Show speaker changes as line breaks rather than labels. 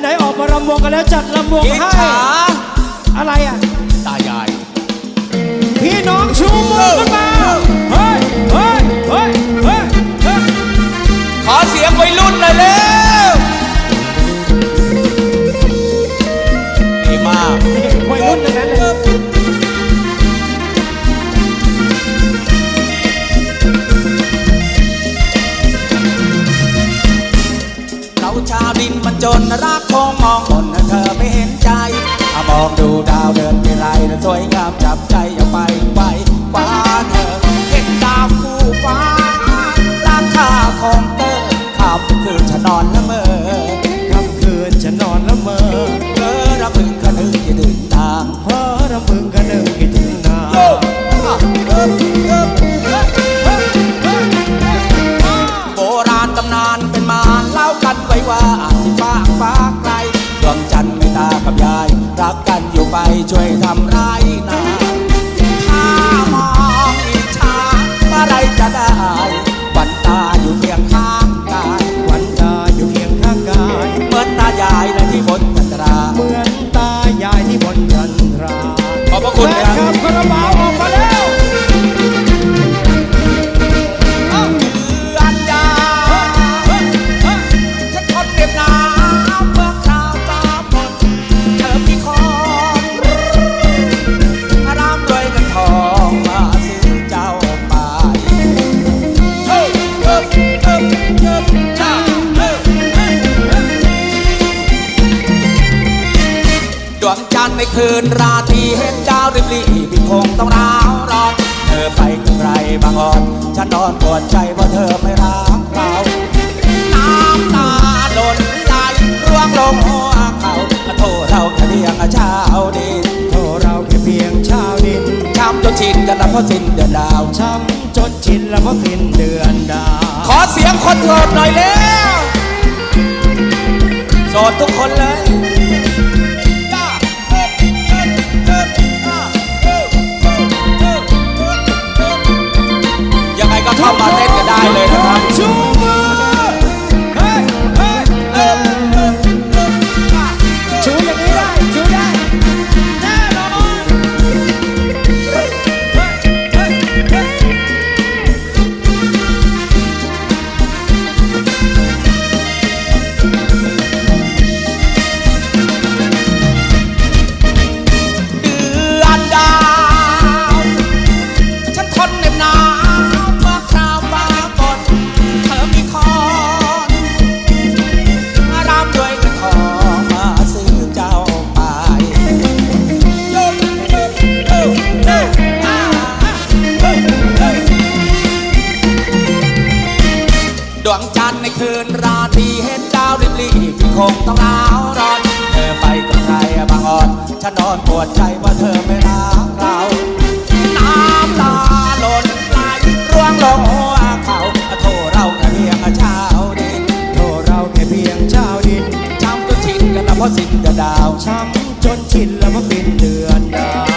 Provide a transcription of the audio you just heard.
ไหนๆออกมารำวงกันแล้วจัดลำวง
อิจ
ให้
ฉา
อะไรอะ
ตายาย
พี่น้องชู
ชาวดินมันจนรักคงมองบนเธอไม่เห็นใจอามองดูดาวเดินไปไล่สวยงามจับใจ ว่าจสิฟ้าฟ้าไกลดวงจันทร์ไม่ตากับยาย รักกันอยู่ไปช่วยทำไรนาถ้ามองอิจฉาเมื่อไรจะได้วันตาย ในคืนราตรีเห็นดาวริบลีพี่คงต้องร้าวร้อนเธอไปกับใครบางอ่อนฉันนอนปวดใจเพราะเธอไม่รักเราน้ำตาหล่นไหลร่วงลงหัวเขาโทษเราแค่เพียงชาวดิน
โทรเราแค่เพียงชาวดิน
ช้ำจนชินกันแล้วเพราะสิ้นเดือนดาว
ช้ำจนชินแล้วเพราะสิ้นเดือนดาว
ขอเสียงคนโสดหน่อยเร็วโสดทุกคนเลย วงจันทร์ในคืนราตรีเห็นดาวริบลีพี่คงต้องร้าวร้อนเธอไปกับใครบางอ่อนฉันนอนปวดใจว่าเธอไม่รักเราน้ำตาหล่นไหลร่วงลงหัวเขาโทษเราแค่เพียงเช้าดิน
โทรเราแค่เพียงเช้าดิน
ช้ำจนชินกันนะเพราะสิ้นเดือนดาว
ช้ำจนชินแล้วเพราะสิ้นเดือนดาว